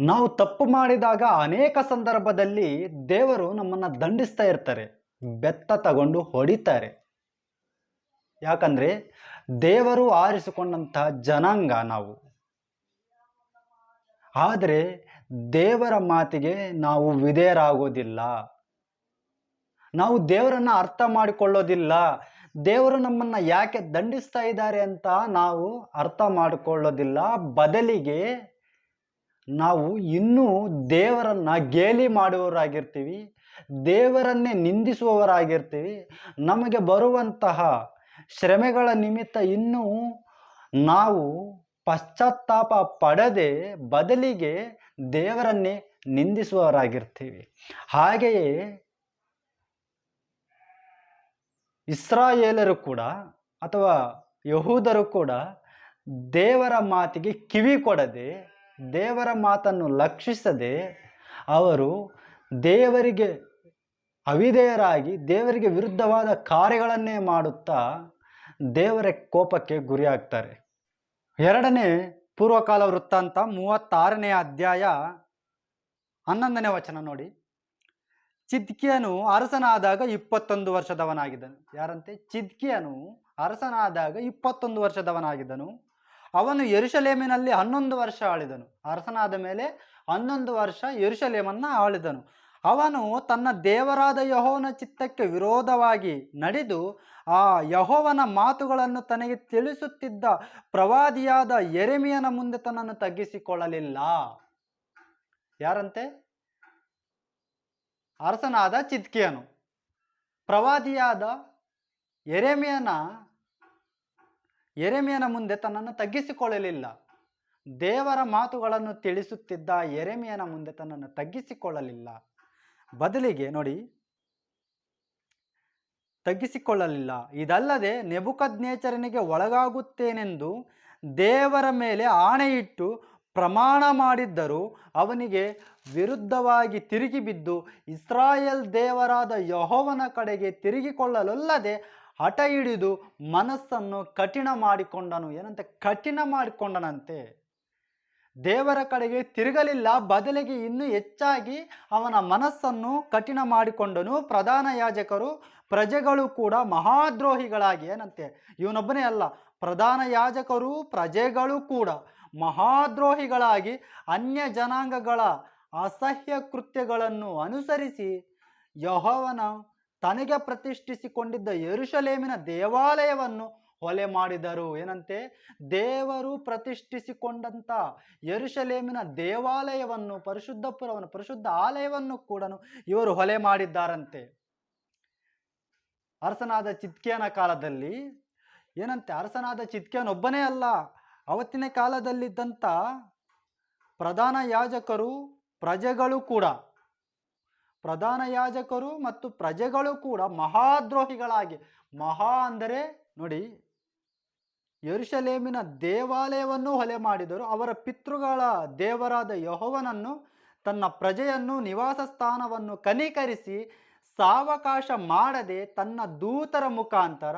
ನಾವು ತಪ್ಪು ಮಾಡಿದಾಗ ಅನೇಕ ಸಂದರ್ಭದಲ್ಲಿ ದೇವರು ನಮ್ಮನ್ನು ದಂಡಿಸ್ತಾ ಇರ್ತಾರೆ, ಬೆತ್ತ ತಗೊಂಡು ಹೊಡಿತಾರೆ. ಯಾಕಂದರೆ ದೇವರು ಆರಿಸಿಕೊಂಡಂತಹ ಜನಾಂಗ ನಾವು. ಆದರೆ ದೇವರ ಮಾತಿಗೆ ನಾವು ವಿಧೇಯರಾಗೋದಿಲ್ಲ. ನಾವು ದೇವರನ್ನ ಅರ್ಥ ಮಾಡಿಕೊಳ್ಳೋದಿಲ್ಲ. ದೇವರು ನಮ್ಮನ್ನ ಯಾಕೆ ದಂಡಿಸ್ತಾ ಇದ್ದಾರೆ ಅಂತ ನಾವು ಅರ್ಥ ಮಾಡಿಕೊಳ್ಳೋದಿಲ್ಲ. ಬದಲಿಗೆ ನಾವು ಇನ್ನೂ ದೇವರನ್ನ ಗೇಲಿ ಮಾಡುವವರಾಗಿರ್ತೀವಿ, ದೇವರನ್ನೇ ನಿಂದಿಸುವವರಾಗಿರ್ತೀವಿ, ನಮಗೆ ಬರುವಂತಹ ಶ್ರಮೆಗಳ ನಿಮಿತ್ತ ಇನ್ನೂ ನಾವು ಪಶ್ಚಾತ್ತಾಪ ಪಡದೆ ಬದಲಿಗೆ ದೇವರನ್ನೇ ನಿಂದಿಸುವವರಾಗಿರ್ತೀವಿ. ಹಾಗೆಯೇ ಇಸ್ರಾಯೇಲರು ಕೂಡ ಅಥವಾ ಯಹೂದರು ಕೂಡ ದೇವರ ಮಾತಿಗೆ ಕಿವಿ ಕೊಡದೆ ದೇವರ ಮಾತನ್ನು ಲಕ್ಷಿಸದೆ ಅವರು ದೇವರಿಗೆ ಅವಿಧೇಯರಾಗಿ, ದೇವರಿಗೆ ವಿರುದ್ಧವಾದ ಕಾರ್ಯಗಳನ್ನೇ ಮಾಡುತ್ತಾ ದೇವರ ಕೋಪಕ್ಕೆ ಗುರಿಯಾಗ್ತಾರೆ. ಎರಡನೇ ಪೂರ್ವಕಾಲ ವೃತ್ತಾಂತ ಮೂವತ್ತಾರನೇ ಅಧ್ಯಾಯ ಹನ್ನೊಂದನೇ ವಚನ ನೋಡಿ. ಚಿದ್ಕಿಯನು ಅರಸನಾದಾಗ ಇಪ್ಪತ್ತೊಂದು ವರ್ಷದವನಾಗಿದ್ದನು. ಯಾರಂತೆ? ಚಿದ್ಕಿಯನು ಅರಸನಾದಾಗ ಇಪ್ಪತ್ತೊಂದು ವರ್ಷದವನಾಗಿದ್ದನು. ಅವನು ಯರುಷಲೇಮಿನಲ್ಲಿ ಹನ್ನೊಂದು ವರ್ಷ ಆಳಿದನು. ಅರಸನಾದ ಮೇಲೆ ಹನ್ನೊಂದು ವರ್ಷ ಯರುಷಲೇಮನ್ನು ಆಳಿದನು. ಅವನು ತನ್ನ ದೇವರಾದ ಯಹೋವನ ಚಿತ್ತಕ್ಕೆ ವಿರೋಧವಾಗಿ ನಡೆದು, ಆ ಯಹೋವನ ಮಾತುಗಳನ್ನು ತನಗೆ ತಿಳಿಸುತ್ತಿದ್ದ ಪ್ರವಾದಿಯಾದ ಎರೆಮಿಯನ ಮುಂದೆ ತನ್ನನ್ನು ತಗ್ಗಿಸಿಕೊಳ್ಳಲಿಲ್ಲ. ಯಾರಂತೆ? ಅರಸನಾದ ಚಿತ್ಕಿಯನು ಪ್ರವಾದಿಯಾದ ಎರೆಮಿಯನ ಎರೆಮಿಯನ ಮುಂದೆ ತನ್ನನ್ನು ತಗ್ಗಿಸಿಕೊಳ್ಳಲಿಲ್ಲ. ದೇವರ ಮಾತುಗಳನ್ನು ತಿಳಿಸುತ್ತಿದ್ದ ಎರೆಮಿಯನ ಮುಂದೆ ತನ್ನನ್ನು ತಗ್ಗಿಸಿಕೊಳ್ಳಲಿಲ್ಲ. ಬದಲಿಗೆ ನೋಡಿ, ತಗ್ಗಿಸಿಕೊಳ್ಳಲಿಲ್ಲ. ಇದಲ್ಲದೆ ನೆಬುಕದ್ನೇಚರನಿಗೆ ಒಳಗಾಗುತ್ತೇನೆಂದು ದೇವರ ಮೇಲೆ ಆಣೆಯಿಟ್ಟು ಪ್ರಮಾಣ ಮಾಡಿದ್ದರೂ ಅವನಿಗೆ ವಿರುದ್ಧವಾಗಿ ತಿರುಗಿ ಬಿದ್ದು ಇಸ್ರಾಯೇಲ್ ದೇವರಾದ ಯಹೋವನ ಕಡೆಗೆ ತಿರುಗಿಕೊಳ್ಳಲಲ್ಲದೆ ಹಠ ಹಿಡಿದು ಮನಸ್ಸನ್ನು ಕಠಿಣ ಮಾಡಿಕೊಂಡನು. ಏನಂತೆ? ಕಠಿಣ ಮಾಡಿಕೊಂಡನಂತೆ. ದೇವರ ಕಡೆಗೆ ತಿರುಗಲಿಲ್ಲ. ಬದಲಿಗೆ ಇನ್ನೂ ಹೆಚ್ಚಾಗಿ ಅವನ ಮನಸ್ಸನ್ನು ಕಠಿಣ ಮಾಡಿಕೊಂಡನು. ಪ್ರಧಾನ ಯಾಜಕರು, ಪ್ರಜೆಗಳು ಕೂಡ ಮಹಾದ್ರೋಹಿಗಳಾಗಿ ಏನಂತೆ? ಇವನೊಬ್ಬನೇ ಅಲ್ಲ. ಪ್ರಧಾನ ಯಾಜಕರು, ಪ್ರಜೆಗಳು ಕೂಡ ಮಹಾದ್ರೋಹಿಗಳಾಗಿ ಅನ್ಯ ಜನಾಂಗಗಳ ಅಸಹ್ಯ ಕೃತ್ಯಗಳನ್ನು ಅನುಸರಿಸಿ ಯಹೋವನ ತನಗೆ ಪ್ರತಿಷ್ಠಿಸಿಕೊಂಡಿದ್ದ ಯರುಷಲೇಮಿನ ದೇವಾಲಯವನ್ನು ಹೊಲೆ ಮಾಡಿದರು. ಏನಂತೆ? ದೇವರು ಪ್ರತಿಷ್ಠಿಸಿಕೊಂಡಂತ ಯರುಷಲೇಮಿನ ದೇವಾಲಯವನ್ನು ಪರಿಶುದ್ಧಪುರವನ್ನು ಪರಿಶುದ್ಧ ಆಲಯವನ್ನು ಕೂಡ ಇವರು ಹೊಲೆ ಮಾಡಿದ್ದಾರಂತೆ. ಅರಸನಾದ ಚಿತ್ಕೆಯನ ಕಾಲದಲ್ಲಿ, ಏನಂತೆ? ಅರಸನಾದ ಚಿತ್ಕಿಯನೊಬ್ಬನೇ ಅಲ್ಲ. ಅವತ್ತಿನ ಕಾಲದಲ್ಲಿದ್ದಂಥ ಪ್ರಧಾನ ಯಾಜಕರು, ಪ್ರಜೆಗಳು ಕೂಡ ಪ್ರಧಾನ ಯಾಜಕರು ಮತ್ತು ಪ್ರಜೆಗಳು ಕೂಡ ಮಹಾದ್ರೋಹಿಗಳಾಗಿ, ಮಹಾ ಅಂದರೆ ನೋಡಿ ಯರುಷಲೇಮಿನ ದೇವಾಲಯವನ್ನು ಹೊಲೆ ಮಾಡಿದರು. ಅವರ ಪಿತೃಗಳ ದೇವರಾದ ಯಹೋವನನ್ನು, ತನ್ನ ಪ್ರಜೆಯನ್ನು ನಿವಾಸ ಸ್ಥಾನವನ್ನು ಕನಿಕರಿಸಿ ಸಾವಕಾಶ ಮಾಡದೆ ತನ್ನ ದೂತರ ಮುಖಾಂತರ,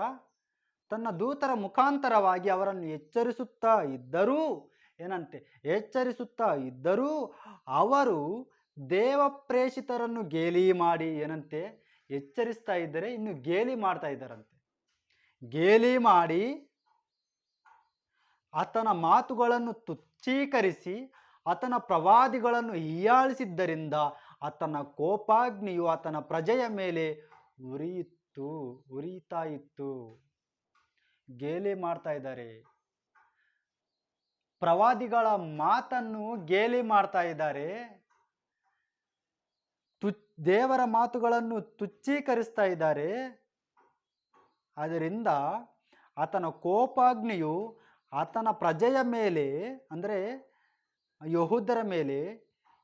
ತನ್ನ ದೂತರ ಮುಖಾಂತರವಾಗಿ ಅವರನ್ನು ಎಚ್ಚರಿಸುತ್ತಾ ಇದ್ದರೂ. ಏನಂತೆ? ಎಚ್ಚರಿಸುತ್ತಾ ಇದ್ದರೂ. ಅವರು ದೇವ ಪ್ರೇಷಿತರನ್ನು ಗೇಲಿ ಮಾಡಿ ಏನಂತೆ? ಎಚ್ಚರಿಸ್ತಾ ಇದ್ದರೆ ಇನ್ನು ಗೇಲಿ ಮಾಡ್ತಾ ಇದ್ದಾರಂತೆ. ಗೇಲಿ ಮಾಡಿ ಆತನ ಮಾತುಗಳನ್ನು ತುಚ್ಛೀಕರಿಸಿ, ಆತನ ಪ್ರವಾದಿಗಳನ್ನು ಹೀಯಾಳಿಸಿದ್ದರಿಂದ ಆತನ ಕೋಪಾಗ್ನಿಯು ಆತನ ಪ್ರಜೆಯ ಮೇಲೆ ಉರಿಯಿತ್ತು, ಉರಿತಾ ಇತ್ತು. ಗೇಲಿ ಮಾಡ್ತಾ ಇದ್ದಾರೆ. ಪ್ರವಾದಿಗಳ ಮಾತನ್ನು ಗೇಲಿ ಮಾಡ್ತಾ ಇದ್ದಾರೆ. ತು, ದೇವರ ಮಾತುಗಳನ್ನು ತುಚ್ಛೀಕರಿಸ್ತಾ ಇದ್ದಾರೆ. ಅದರಿಂದ ಆತನ ಕೋಪಾಗ್ನಿಯು ಆತನ ಪ್ರಜೆಯ ಮೇಲೆ, ಅಂದರೆ ಯಹೂದರ ಮೇಲೆ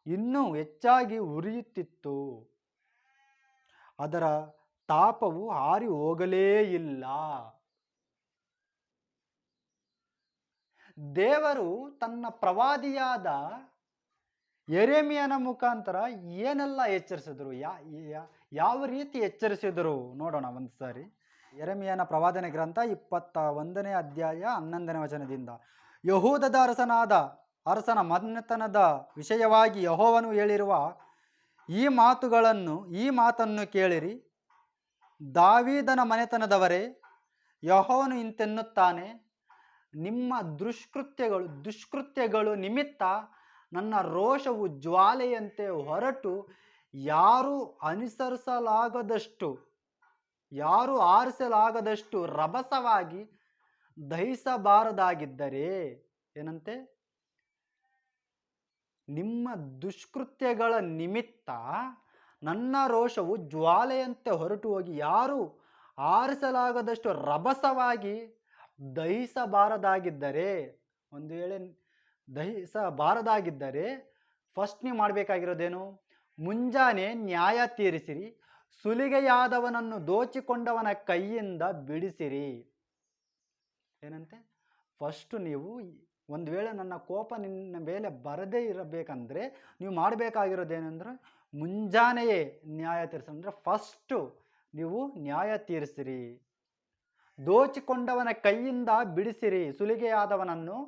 ಇನ್ನೂ ಹೆಚ್ಚಾಗಿ ಉರಿಯುತ್ತಿತ್ತು. ಅದರ ತಾಪವು ಹಾರಿ ಹೋಗಲೇ ಇಲ್ಲ. ದೇವರು ತನ್ನ ಪ್ರವಾದಿಯಾದ ಎರೆಮಿಯನ ಮುಖಾಂತರ ಏನೆಲ್ಲ ಎಚ್ಚರಿಸಿದ್ರು? ಯಾವ ರೀತಿ ಎಚ್ಚರಿಸಿದರು? ನೋಡೋಣ ಒಂದು ಸಾರಿ. ಎರೆಮಿಯನ ಪ್ರವಾದನೆ ಗ್ರಂಥ ಇಪ್ಪತ್ತ ಒಂದನೇ ಅಧ್ಯಾಯ ಹನ್ನೊಂದನೇ ವಚನದಿಂದ. ಯಹೂದದ ಅರಸನಾದ, ಅರಸನ ಮನ್ನತನದ ವಿಷಯವಾಗಿ ಯಹೋವನು ಹೇಳಿರುವ ಈ ಮಾತುಗಳನ್ನು, ಈ ಮಾತನ್ನು ಕೇಳಿರಿ. ದಾವೀದನ ಮನೆತನದವರೇ, ಯಹೋವನು ಇಂತೆನ್ನುತ್ತಾನೆ, ನಿಮ್ಮ ದುಷ್ಕೃತ್ಯಗಳು ದುಷ್ಕೃತ್ಯಗಳು ನಿಮಿತ್ತ ನನ್ನ ರೋಷವು ಜ್ವಾಲೆಯಂತೆ ಹೊರಟು ಯಾರು ಅನುಸರಿಸಲಾಗದಷ್ಟು, ಯಾರು ಆರಿಸಲಾಗದಷ್ಟು ರಭಸವಾಗಿ ದಹಿಸಬಾರದಾಗಿದ್ದರೆ ಏನಂತೆ? ನಿಮ್ಮ ದುಷ್ಕೃತ್ಯಗಳ ನಿಮಿತ್ತ ನನ್ನ ರೋಷವು ಜ್ವಾಲೆಯಂತೆ ಹೊರಟು ಹೋಗಿ ಯಾರು ಆರಿಸಲಾಗದಷ್ಟು ರಭಸವಾಗಿ ದಹಿಸಬಾರದಾಗಿದ್ದರೆ, ಒಂದು ವೇಳೆ ದಹಿಸಬಾರದಾಗಿದ್ದರೆ ಫಸ್ಟ್ ನೀವು ಮಾಡಬೇಕಾಗಿರೋದೇನು? ಮುಂಜಾನೆ ನ್ಯಾಯ ತೀರಿಸಿರಿ, ಸುಲಿಗೆಯಾದವನನ್ನು ದೋಚಿಕೊಂಡವನ ಕೈಯಿಂದ ಬಿಡಿಸಿರಿ. ಏನಂತೆ? ಫಸ್ಟು ನೀವು ಒಂದು ವೇಳೆ ನನ್ನ ಕೋಪ ನಿನ್ನ ಮೇಲೆ ಬರದೇ ಇರಬೇಕಂದ್ರೆ ನೀವು ಮಾಡಬೇಕಾಗಿರೋದೇನೆಂದ್ರೆ ಮುಂಜಾನೆಯೇ ನ್ಯಾಯ ತೀರಿಸಿ, ಅಂದರೆ ಫಸ್ಟು ನೀವು ನ್ಯಾಯ ತೀರಿಸಿರಿ. ದೋಚಿಕೊಂಡವನ ಕೈಯಿಂದ ಬಿಡಿಸಿರಿ, ಸುಲಿಗೆಯಾದವನನ್ನು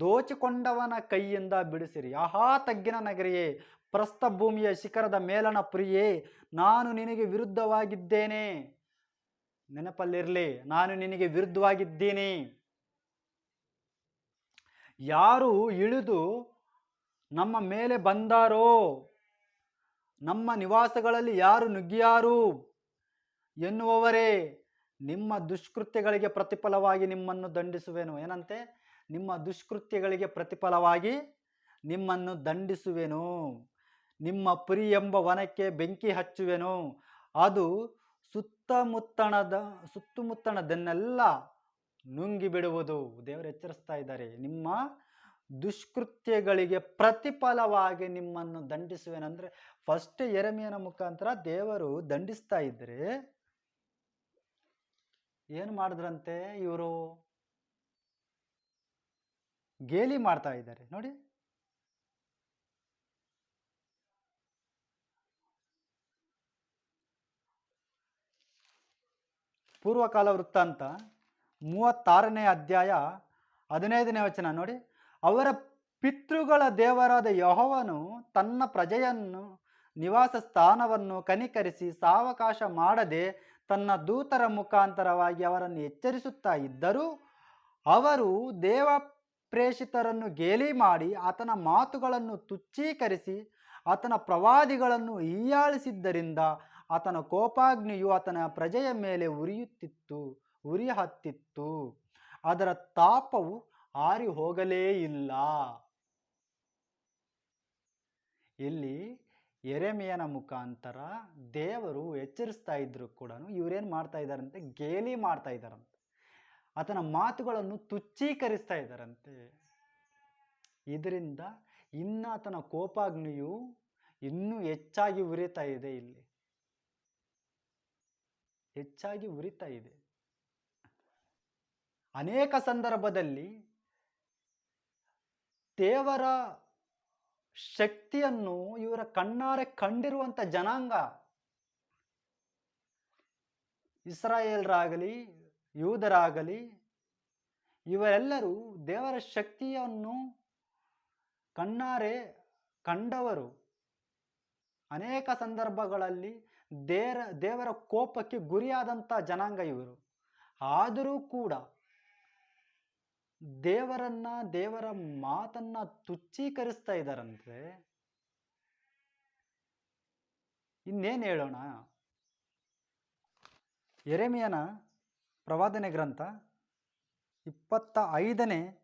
ದೋಚಿಕೊಂಡವನ ಕೈಯಿಂದ ಬಿಡಿಸಿರಿ. ಆಹಾ, ತಗ್ಗಿನ ನಗರಿಯೇ ಪ್ರಸ್ಥಭೂಮಿಯ ಶಿಖರದ ಮೇಲನ ಪ್ರಿಯೇ, ನಾನು ನಿನಗೆ ವಿರುದ್ಧವಾಗಿದ್ದೇನೆ. ನೆನಪಲ್ಲಿರಲಿ, ನಾನು ನಿನಗೆ ವಿರುದ್ಧವಾಗಿದ್ದೀನಿ. ಯಾರು ಇಳಿದು ನಮ್ಮ ಮೇಲೆ ಬಂದಾರೋ, ನಮ್ಮ ನಿವಾಸಗಳಲ್ಲಿ ಯಾರು ನುಗ್ಗಿಯಾರು ಎನ್ನುವವರೇ, ನಿಮ್ಮ ದುಷ್ಕೃತ್ಯಗಳಿಗೆ ಪ್ರತಿಫಲವಾಗಿ ನಿಮ್ಮನ್ನು ದಂಡಿಸುವೆನು. ಏನಂತೆ? ನಿಮ್ಮ ದುಷ್ಕೃತ್ಯಗಳಿಗೆ ಪ್ರತಿಫಲವಾಗಿ ನಿಮ್ಮನ್ನು ದಂಡಿಸುವೆನು. ನಿಮ್ಮ ಪುರಿ ಎಂಬ ವನಕ್ಕೆ ಬೆಂಕಿ ಹಚ್ಚುವೆನು. ಅದು ಸುತ್ತಮುತ್ತಣದ, ಸುತ್ತಮುತ್ತಣದನ್ನೆಲ್ಲ ನುಂಗಿ ಬಿಡುವುದು ದೇವರು ಎಚ್ಚರಿಸ್ತಾ ಇದ್ದಾರೆ. ನಿಮ್ಮ ದುಷ್ಕೃತ್ಯಗಳಿಗೆ ಪ್ರತಿಫಲವಾಗಿ ನಿಮ್ಮನ್ನು ದಂಡಿಸುವೆನಂದ್ರೆ ಫಸ್ಟ್ ಎರಮಿಯನ ಮುಖಾಂತರ ದೇವರು ದಂಡಿಸ್ತಾ ಇದ್ದರೆ ಏನು ಮಾಡಿದ್ರಂತೆ ಇವರು? ಗೇಲಿ ಮಾಡ್ತಾ ಇದ್ದಾರೆ. ನೋಡಿ. ಪೂರ್ವಕಾಲ ವೃತ್ತಾಂತ ಮೂವತ್ತಾರನೇ ಅಧ್ಯಾಯ ಹದಿನೈದನೇ ವಚನ. ನೋಡಿ. ಅವರ ಪಿತೃಗಳ ದೇವರಾದ ಯಹೋವನು ತನ್ನ ಪ್ರಜೆಯನ್ನು, ನಿವಾಸ ಸ್ಥಾನವನ್ನು ಕನಿಕರಿಸಿ ಸಾವಕಾಶ ಮಾಡದೆ ತನ್ನ ದೂತರ ಮುಖಾಂತರವಾಗಿ ಅವರನ್ನು ಎಚ್ಚರಿಸುತ್ತಾ ಇದ್ದರೂ ಅವರು ದೇವ ಪ್ರೇಷಿತರನ್ನು ಗೇಲಿ ಮಾಡಿ ಆತನ ಮಾತುಗಳನ್ನು ತುಚ್ಛೀಕರಿಸಿ, ಆತನ ಪ್ರವಾದಿಗಳನ್ನು ಹೀಯಾಳಿಸಿದ್ದರಿಂದ ಆತನ ಕೋಪಾಗ್ನಿಯು ಆತನ ಪ್ರಜೆಯ ಮೇಲೆ ಉರಿಯುತ್ತಿತ್ತು ಉರಿ ಹತ್ತಿತ್ತು ಅದರ ತಾಪವು ಆರಿ ಹೋಗಲೇ ಇಲ್ಲ. ಇಲ್ಲಿ ಎರೆಮೆಯನ ಮುಖಾಂತರ ದೇವರು ಎಚ್ಚರಿಸ್ತಾ ಇದ್ರು ಕೂಡ ಇವರೇನು ಮಾಡ್ತಾ ಇದ್ದಾರಂತೆ? ಗೇಲಿ ಮಾಡ್ತಾ ಇದ್ದಾರಂತೆ. ಆತನ ಮಾತುಗಳನ್ನು ತುಚ್ಚೀಕರಿಸ್ತಾ ಇದ್ದಾರಂತೆ. ಇದರಿಂದ ಇನ್ನಾತನ ಕೋಪಾಗ್ನಿಯು ಇನ್ನೂ ಹೆಚ್ಚಾಗಿ ಉರಿತಾ ಇದೆ ಇಲ್ಲಿ. ಹೆಚ್ಚಾಗಿ ಉರಿತಾ ಇದೆ. ಅನೇಕ ಸಂದರ್ಭದಲ್ಲಿ ದೇವರ ಶಕ್ತಿಯನ್ನು ಇವರ ಕಣ್ಣಾರೆ ಕಂಡಿರುವಂಥ ಜನಾಂಗ ಇಸ್ರಾಯೇಲ್ರಾಗಲಿ, ಯೂದರಾಗಲಿ ಇವರೆಲ್ಲರೂ ದೇವರ ಶಕ್ತಿಯನ್ನು ಕಣ್ಣಾರೆ ಕಂಡವರು. ಅನೇಕ ಸಂದರ್ಭಗಳಲ್ಲಿ ದೇರ, ದೇವರ ಕೋಪಕ್ಕೆ ಗುರಿಯಾದಂಥ ಜನಾಂಗ ಇವರು. ಆದರೂ ಕೂಡ ದೇವರನ್ನ, ದೇವರ ಮಾತನ್ನ ತುಚ್ಛೀಕರಿಸ್ತಾ ಇದ್ದಾರಂದ್ರೆ ಇನ್ನೇನು ಹೇಳೋಣ? ಎರೆಮಿಯನ ಪ್ರವಾದನೆ ಗ್ರಂಥ ಇಪ್ಪತ್ತ ಐದನೇ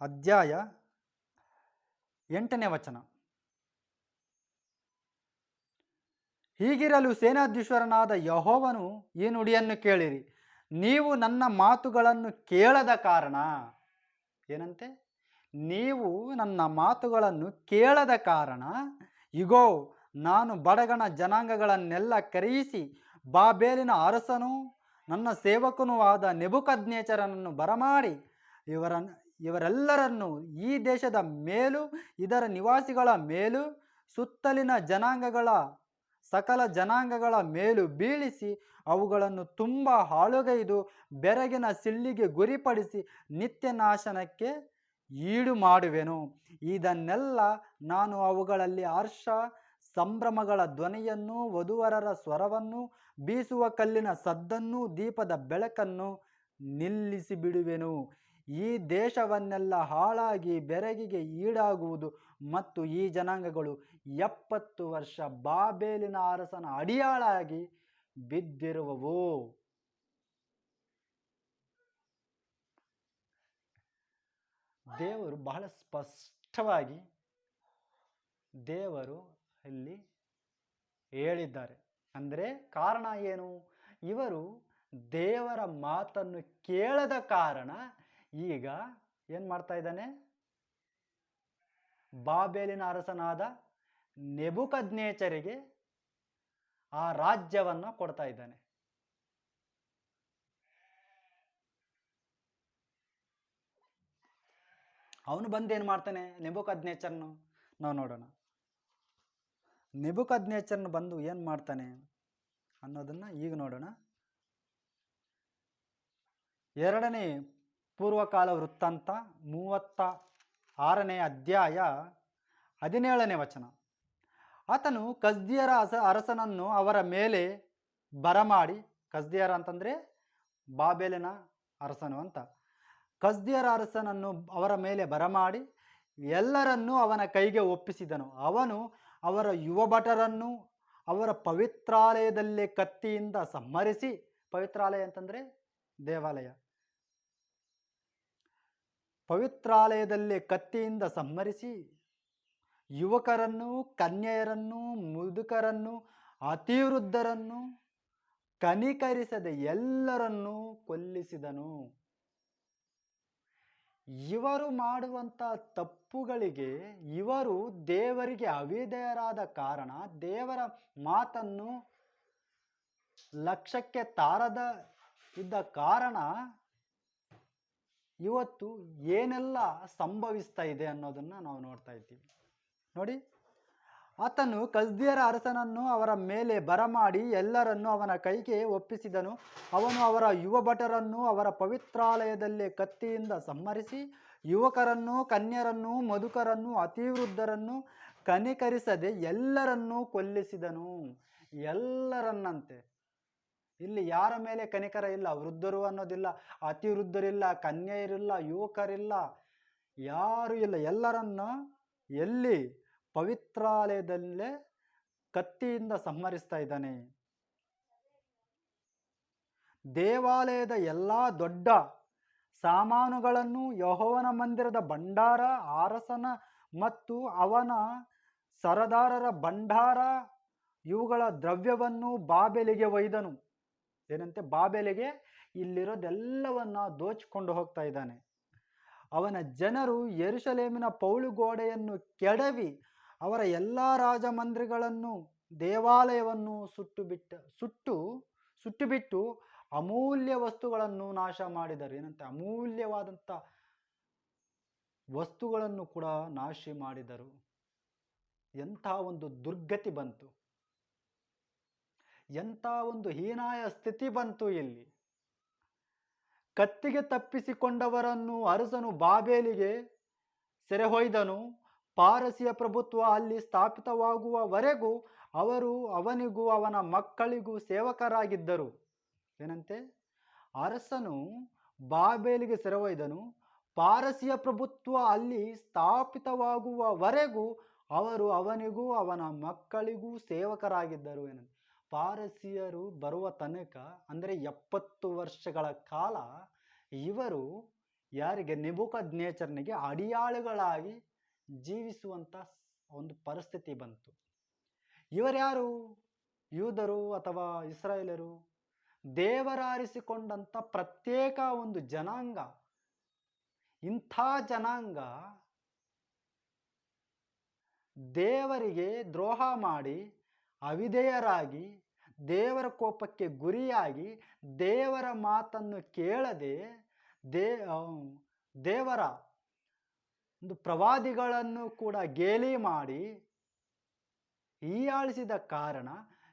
ಅಧ್ಯಾಯ ಎಂಟನೇ ವಚನ. ಹೀಗಿರಲು ಸೇನಾಧೀಶ್ವರನಾದ ಯಹೋವನು ಈ ನುಡಿಯನ್ನು ಕೇಳಿರಿ. ನೀವು ನನ್ನ ಮಾತುಗಳನ್ನು ಕೇಳದ ಕಾರಣ. ಏನಂತೆ? ನೀವು ನನ್ನ ಮಾತುಗಳನ್ನು ಕೇಳದ ಕಾರಣ. ಇಗೋ, ನಾನು ಬಡಗಣ ಜನಾಂಗಗಳನ್ನೆಲ್ಲ ಕರೆಯಿಸಿ ಬಾಬೇಲಿನ ಅರಸನು ನನ್ನ ಸೇವಕನೂ ಆದ ನೆಬುಕದ್ನೇಚರನನ್ನು ಬರಮಾಡಿ ಇವರ ಇವರೆಲ್ಲರನ್ನು ಈ ದೇಶದ ಮೇಲೂ, ಇದರ ನಿವಾಸಿಗಳ ಮೇಲೂ, ಸುತ್ತಲಿನ ಜನಾಂಗಗಳ, ಸಕಲ ಜನಾಂಗಗಳ ಮೇಲೂ ಬೀಳಿಸಿ ಅವುಗಳನ್ನು ತುಂಬ ಹಾಳುಗೈದು ಬೆರಗಿನ ಸಿಳ್ಳಿಗೆ ಗುರಿಪಡಿಸಿ ನಿತ್ಯ ನಾಶನಕ್ಕೆ ಈಡು ಮಾಡುವೆನು ಇದನ್ನೆಲ್ಲ ನಾನು ಅವುಗಳಲ್ಲಿ ಹರ್ಷ ಸಂಭ್ರಮಗಳ ಧ್ವನಿಯನ್ನು, ವಧುವರರ ಸ್ವರವನ್ನು, ಬೀಸುವ ಕಲ್ಲಿನ ಸದ್ದನ್ನು, ದೀಪದ ಬೆಳಕನ್ನು ನಿಲ್ಲಿಸಿ ಬಿಡುವೆನು ಈ ದೇಶವನ್ನೆಲ್ಲ ಹಾಳಾಗಿ ಬೆರಗಿಗೆ ಈಡಾಗುವುದು ಮತ್ತು ಈ ಜನಾಂಗಗಳು ಎಪ್ಪತ್ತು ವರ್ಷ ಬಾಬೇಲಿನ ಅರಸನ ಅಡಿಯಾಳಾಗಿ ಬಿದ್ದಿರುವವು. ದೇವರು ಬಹಳ ಸ್ಪಷ್ಟವಾಗಿ ದೇವರು ಇಲ್ಲಿ ಹೇಳಿದ್ದಾರೆ. ಅಂದರೆ ಕಾರಣ ಏನು? ಇವರು ದೇವರ ಮಾತನ್ನು ಕೇಳದ ಕಾರಣ ಈಗ ಏನು ಮಾಡ್ತಾ ಇದ್ದಾನೆ? ಬಾಬೇಲಿನ ಅರಸನಾದ ನೆಬುಕಜ್ನೇಚರಿಗೆ ಆ ರಾಜ್ಯವನ್ನು ಕೊಡ್ತಾ ಇದ್ದಾನೆ. ಅವನು ಬಂದು ಏನು ಮಾಡ್ತಾನೆ? ನೆಬುಕಜ್ಞೇಚರ್ನು ನಾವು ನೋಡೋಣ. ನೆಬುಕದ್ನೇಚರ್ನು ಬಂದು ಏನು ಮಾಡ್ತಾನೆ ಅನ್ನೋದನ್ನು ಈಗ ನೋಡೋಣ. ಎರಡನೇ ಪೂರ್ವಕಾಲ ವೃತ್ತಾಂತ ಮೂವತ್ತ ಆರನೇ ಅಧ್ಯಾಯ ಹದಿನೇಳನೇ ವಚನ. ಆತನು ಕಸ್ದಿಯರ ಅಸ ಅರಸನನ್ನು ಅವರ ಮೇಲೆ ಬರಮಾಡಿ, ಕಸ್ದಿಯರ ಅಂತಂದರೆ ಬಾಬೇಲಿನ ಅರಸನು ಅಂತ. ಕಸ್ದಿಯರ ಅರಸನನ್ನು ಅವರ ಮೇಲೆ ಬರಮಾಡಿ ಎಲ್ಲರನ್ನೂ ಅವನ ಕೈಗೆ ಒಪ್ಪಿಸಿದನು. ಅವನು ಅವರ ಯುವ ಭಟರನ್ನು ಅವರ ಪವಿತ್ರಾಲಯದಲ್ಲೇ ಕತ್ತಿಯಿಂದ ಸಂಹರಿಸಿ, ಪವಿತ್ರಾಲಯ ಅಂತಂದರೆ ದೇವಾಲಯ. ಪವಿತ್ರಾಲಯದಲ್ಲೇ ಕತ್ತಿಯಿಂದ ಸಂಹರಿಸಿ, ಯುವಕರನ್ನು, ಕನ್ಯೆಯರನ್ನು, ಮುದುಕರನ್ನು, ಅತಿವೃದ್ಧರನ್ನು ಕನಿಕರಿಸದೆ ಎಲ್ಲರನ್ನೂ ಕೊಲ್ಲಿಸಿದನು. ಇವರು ಮಾಡುವಂಥ ತಪ್ಪುಗಳಿಗೆ ಇವರು ದೇವರಿಗೆ ಅವಿಧೇಯರಾದ ಕಾರಣ ದೇವರ ಮಾತನ್ನು ಲಕ್ಷ್ಯಕ್ಕೆ ತಾರದ ಇದ್ದ ಕಾರಣ ಇವತ್ತು ಏನೆಲ್ಲ ಸಂಭವಿಸ್ತಾ ಇದೆ ಅನ್ನೋದನ್ನು ನಾವು ನೋಡ್ತಾ ಇದ್ದೀವಿ. ನೋಡಿ ಆತನು ಕಸ್ದಿಯರ ಅರಸನನ್ನು ಅವರ ಮೇಲೆ ಬರಮಾಡಿ ಎಲ್ಲರನ್ನೂ ಅವನ ಕೈಗೆ ಒಪ್ಪಿಸಿದನು. ಅವನು ಅವರ ಯುವ ಭಟರನ್ನು ಅವರ ಪವಿತ್ರಾಲಯದಲ್ಲೇ ಕತ್ತಿಯಿಂದ ಸಂಹರಿಸಿ, ಯುವಕರನ್ನು, ಕನ್ಯರನ್ನು, ಮಧುಕರನ್ನು, ಅತಿವೃದ್ಧರನ್ನು ಕನಿಕರಿಸದೆ ಎಲ್ಲರನ್ನೂ ಕೊಲ್ಲಿಸಿದನು. ಎಲ್ಲರನ್ನಂತೆ. ಇಲ್ಲಿ ಯಾರ ಮೇಲೆ ಕನಿಕರ ಇಲ್ಲ? ವೃದ್ಧರು ಅನ್ನೋದಿಲ್ಲ, ಅತಿವೃದ್ಧರಿಲ್ಲ, ಕನ್ಯೆಯರಿಲ್ಲ, ಯುವಕರಿಲ್ಲ, ಯಾರು ಇಲ್ಲ. ಎಲ್ಲರನ್ನ ಎಲ್ಲಿ ಪವಿತ್ರಾಲಯದಲ್ಲೇ ಕತ್ತಿಯಿಂದ ಸಂಹರಿಸ್ತಾ ಇದ್ದಾನೆ. ದೇವಾಲಯದ ಎಲ್ಲ ದೊಡ್ಡ ಸಾಮಾನುಗಳನ್ನು ಯಹೋವನ ಮಂದಿರದ ಭಂಡಾರ, ಅರಸನ ಮತ್ತು ಅವನ ಸರದಾರರ ಭಂಡಾರ, ಇವುಗಳ ದ್ರವ್ಯವನ್ನು ಬಾಬೆಲಿಗೆ ಒಯ್ದನು. ಏನಂತೆ? ಬಾಬೆಲಿಗೆ ಇಲ್ಲಿರೋದೆಲ್ಲವನ್ನ ದೋಚಿಕೊಂಡು ಹೋಗ್ತಾ ಇದ್ದಾನೆ. ಅವನ ಜನರು ಯೆರೂಸಲೇಮಿನ ಪೌಳುಗೋಡೆಯನ್ನು ಕೆಡವಿ ಅವರ ಎಲ್ಲ ರಾಜಮಂದಿರಗಳನ್ನು ದೇವಾಲಯವನ್ನು ಸುಟ್ಟು ಬಿಟ್ಟ ಸುಟ್ಟು ಸುಟ್ಟು ಬಿಟ್ಟು ಅಮೂಲ್ಯ ವಸ್ತುಗಳನ್ನು ನಾಶ ಮಾಡಿದರು. ಏನಂತೆ? ಅಮೂಲ್ಯವಾದಂಥ ವಸ್ತುಗಳನ್ನು ಕೂಡ ನಾಶ ಮಾಡಿದರು. ಎಂಥ ಒಂದು ದುರ್ಗತಿ ಬಂತು. ಎಂಥ ಒಂದು ಹೀನಾಯ ಸ್ಥಿತಿ ಬಂತು ಇಲ್ಲಿ. ಕತ್ತಿಗೆ ತಪ್ಪಿಸಿಕೊಂಡವರನ್ನು ಅರಸನು ಬಾಬೇಲಿಗೆ ಸೆರೆಹೊಯ್ದನು. ಪಾರಸಿಯ ಪ್ರಭುತ್ವ ಅಲ್ಲಿ ಸ್ಥಾಪಿತವಾಗುವವರೆಗೂ ಅವರು ಅವನಿಗೂ ಅವನ ಮಕ್ಕಳಿಗೂ ಸೇವಕರಾಗಿದ್ದರು. ಏನಂತೆ? ಅರಸನು ಬಾಬೇಲಿಗೆ ಸೆರೆವೊಯ್ದನು ಪಾರಸಿಯ ಪ್ರಭುತ್ವ ಅಲ್ಲಿ ಸ್ಥಾಪಿತವಾಗುವವರೆಗೂ ಅವರು ಅವನಿಗೂ ಅವನ ಮಕ್ಕಳಿಗೂ ಸೇವಕರಾಗಿದ್ದರು. ಏನಂತೆ? ಪಾರಸಿಯರು ಬರುವ ತನಕ, ಅಂದರೆ ಎಪ್ಪತ್ತು ವರ್ಷಗಳ ಕಾಲ ಇವರು ಯಾರಿಗೆ? ನೆಬುಕದ್ನೇಚರ್ನಿಗೆ ಅಡಿಯಾಳುಗಳಾಗಿ ಜೀವಿಸುವಂಥ ಒಂದು ಪರಿಸ್ಥಿತಿ ಬಂತು. ಇವರ್ಯಾರು? ಯೂದರು ಅಥವಾ ಇಸ್ರಾಯೇಲರು ದೇವರಾರಿಸಿಕೊಂಡಂಥ ಪ್ರತ್ಯೇಕ ಒಂದು ಜನಾಂಗ. ಇಂಥ ಜನಾಂಗ ದೇವರಿಗೆ ದ್ರೋಹ ಮಾಡಿ ಅವಿಧೇಯರಾಗಿ, ದೇವರ ಕೋಪಕ್ಕೆ ಗುರಿಯಾಗಿ, ದೇವರ ಮಾತನ್ನು ಕೇಳದೆ, ದೇ ದೇವರ ಒಂದು ಪ್ರವಾದಿಗಳನ್ನು ಕೂಡ ಗೇಲಿ ಮಾಡಿ ಹೀಯಾಳಿಸಿದ ಕಾರಣ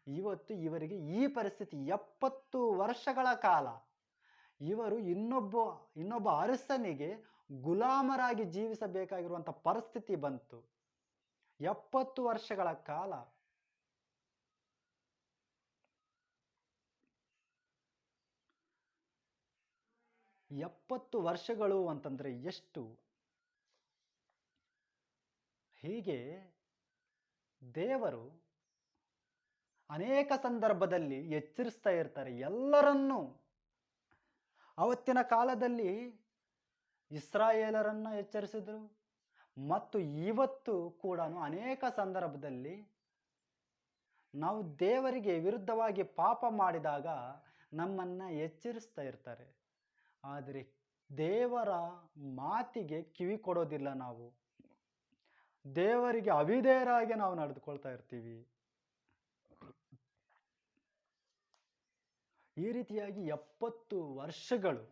ಇವತ್ತು ಇವರಿಗೆ ಈ ಪರಿಸ್ಥಿತಿ ಎಪ್ಪತ್ತು ವರ್ಷಗಳ ಕಾಲ. ಇವರು ಇನ್ನೊಬ್ಬ ಇನ್ನೊಬ್ಬ ಅರಸನಿಗೆ ಗುಲಾಮರಾಗಿ ಜೀವಿಸಬೇಕಾಗಿರುವಂಥ ಪರಿಸ್ಥಿತಿ ಬಂತು. ಎಪ್ಪತ್ತು ವರ್ಷಗಳ ಕಾಲ. ಎಪ್ಪತ್ತು ವರ್ಷಗಳು ಅಂತಂದರೆ ಎಷ್ಟು? ಹೀಗೆ ದೇವರು ಅನೇಕ ಸಂದರ್ಭದಲ್ಲಿ ಎಚ್ಚರಿಸ್ತಾ ಇರ್ತಾರೆ. ಎಲ್ಲರನ್ನೂ ಅವತ್ತಿನ ಕಾಲದಲ್ಲಿ ಇಸ್ರಾಯೇಲರನ್ನ ಎಚ್ಚರಿಸಿದರು. ಮತ್ತು ಇವತ್ತು ಕೂಡ ಅನೇಕ ಸಂದರ್ಭದಲ್ಲಿ ನಾವು ದೇವರಿಗೆ ವಿರುದ್ಧವಾಗಿ ಪಾಪ ಮಾಡಿದಾಗ ನಮ್ಮನ್ನು ಎಚ್ಚರಿಸ್ತಾ ಇರ್ತಾರೆ. ಆದರೆ ದೇವರ ಮಾತಿಗೆ ಕಿವಿ ಕೊಡೋದಿಲ್ಲ ನಾವು. ದೇವರಿಗೆ ಅವಿಧೇಯರಾಗಿ ನಾವು ನಡೆದುಕೊಳ್ತಾ ಇರ್ತೀವಿ. ಈ ರೀತಿಯಾಗಿ ಎಪ್ಪತ್ತು ವರ್ಷಗಳು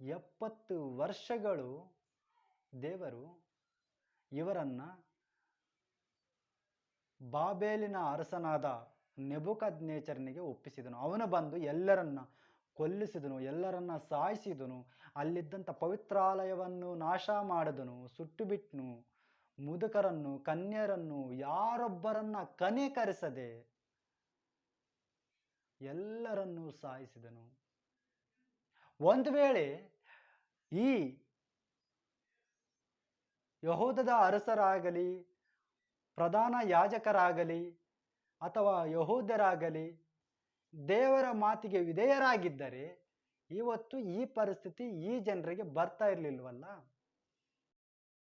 ಎಪ್ಪತ್ತು ವರ್ಷಗಳು ದೇವರು ಇವರನ್ನ ಬಾಬೇಲಿನ ಅರಸನಾದ ನೆಬುಕದ್ ನೇಚರ್ನಿಗೆ ಒಪ್ಪಿಸಿದನು. ಅವನು ಬಂದು ಎಲ್ಲರನ್ನ ಕೊಲ್ಲಿಸಿದನು, ಎಲ್ಲರನ್ನ ಸಾಯಿಸಿದನು, ಅಲ್ಲಿದ್ದಂಥ ಪವಿತ್ರಾಲಯವನ್ನು ನಾಶ ಮಾಡಿದನು ಸುಟ್ಟು ಬಿಟ್ಟನು ಮುದುಕರನ್ನು ಕನ್ಯರನ್ನು ಯಾರೊಬ್ಬರನ್ನ ಕನಿಕರಿಸದೆ ಎಲ್ಲರನ್ನೂ ಸಾಯಿಸಿದನು. ಒಂದು ವೇಳೆ ಈ ಯಹೋದದ ಅರಸರಾಗಲಿ, ಪ್ರಧಾನ ಯಾಜಕರಾಗಲಿ ಅಥವಾ ಯಹೋದರಾಗಲಿ ದೇವರ ಮಾತಿಗೆ ವಿಧೇಯರಾಗಿದ್ದರೆ ಇವತ್ತು ಈ ಪರಿಸ್ಥಿತಿ ಈ ಜನರಿಗೆ ಬರ್ತಾ ಇರಲಿಲ್ವಲ್ಲ?